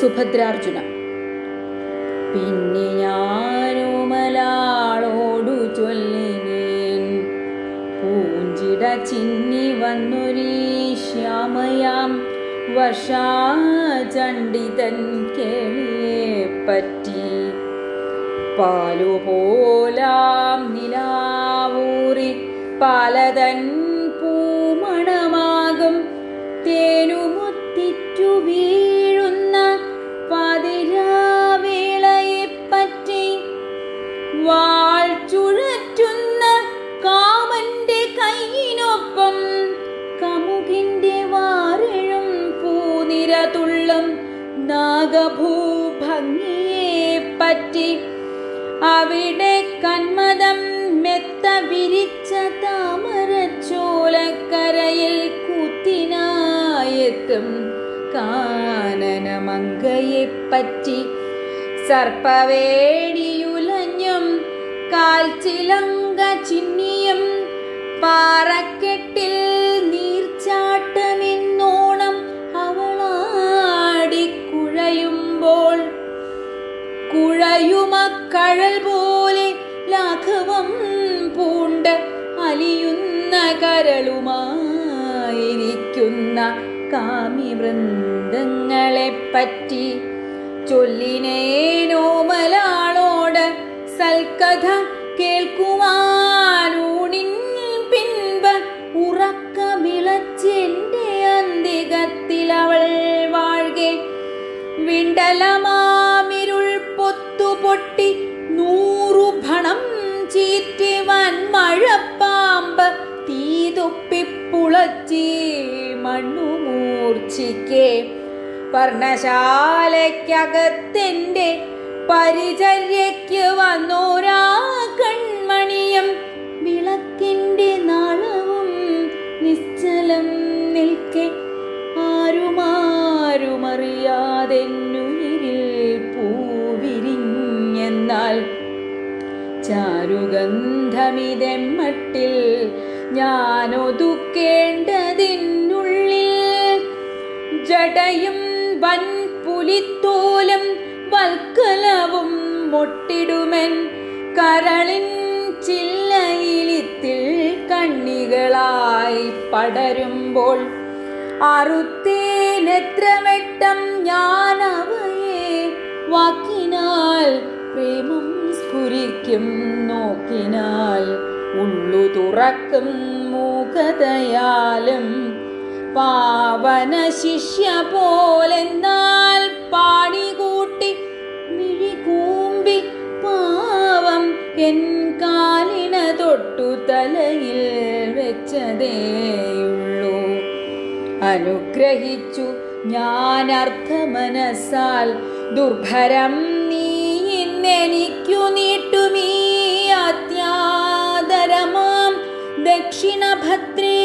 സുഭദ്രാർജുന. പിന്നെ ഞാനുമലാളോടു ചൊല്ലിനേൻ. പൂഞ്ചിട ചിന്നി വന്നൊരീ ശ്യാമയാം. വർഷാചണ്ഡിതൻ കേളിയെ പറ്റി. പാലുപോലാം നിലാവൂറി. പാലതൻ പൂമണമാകും. തേനുമുത്തിറ്റു വീഴുന്ന വാൾ ചുഴറ്റുന്ന കാമന്റെ കൈയിനൊപ്പം കമുകിന്റെ വാറിഴും പൂനിരതുള്ളം നാഗഭൂഭംഗിയെ പറ്റി. അവിടെ കന്മദം മെത്ത വിരിച്ച താമരച്ചോലക്കരയിൽ കൂത്തിനായെത്തും കാനനമങ്കയെപ്പറ്റി സർപ്പവേടിയുലഞ്ഞും കാൽച്ചിലങ്ക ചിന്നിയും പാറക്കെട്ടിൽ നീർച്ചാട്ടമെന്നോണം അവളാടിക്കുഴയുമ്പോൾ കുഴയുമക്കഴൽ പോലെ ലാഘവം പൂണ്ട് അലിയുന്ന കരളുമായിരിക്കുന്ന കാമി വൃന്ദങ്ങളെപ്പറ്റി ചൊല്ലിനേനോമലാളോട് സൽക്കഥ കേൾക്കുവാനൂണിൻ പിൻപ് ഉറക്കമിളച്ചെന്റെ അന്തികത്തിൽ അവൾ വാഴ്കെ. വിണ്ടലമാമിരുൾ പൊത്തുപൊട്ടി നൂറു ഭണം ചീറ്റി വൻമഴപ്പാമ്പ് തീതൊപ്പിപ്പുളച്ചി മണ്ണുമൂർച്ചിക്കെ പർണശാലയ്ക്കകത്തെന്റെ പരിചര്യയ്ക്ക് വന്നോരാ കൺമണിയും. വിളക്കിന്റെ നാളവും നിശ്ചലം നിൽക്കെ. ആരുമാരുമറിയാതെന്നുയിരിൽ പൂവിരിഞ്ഞെന്നാൽ. ചാരുഗന്ധമിതെമ്മട്ടിൽ ഞാനൊതുക്കേണ്ടതിനുള്ളിൽ. ജടയും വൻപുലിത്തോലും വൽക്കലവും മൊട്ടിടുമെൻ കരളിൻ ചില്ലയിലിത്തിൽ കണ്ണികളായി പടരുമ്പോൾ അറുത്തേനെത്ര വെട്ടം ഞാൻ അവയെ വാക്കിനാൽ പ്രേമം സ്ഫുരിക്കും നോക്കിനാൽ ഉള്ളു തുറക്കും മൂകതയാലും പാവന ശിഷ്യ പോലെന്നാൽ കൂമ്പി പാവം എൻ കാലിന തൊട്ടു തലയിൽ വെച്ചതേയുള്ളൂ അനുഗ്രഹിച്ചു ഞാൻ അർത്ഥമനസ്സാൽ ദുർഭരം നീ ഇന്നെനിക്കു നീട്ടുമീ അത്യാദരമാം ദക്ഷിണഭദ്രേ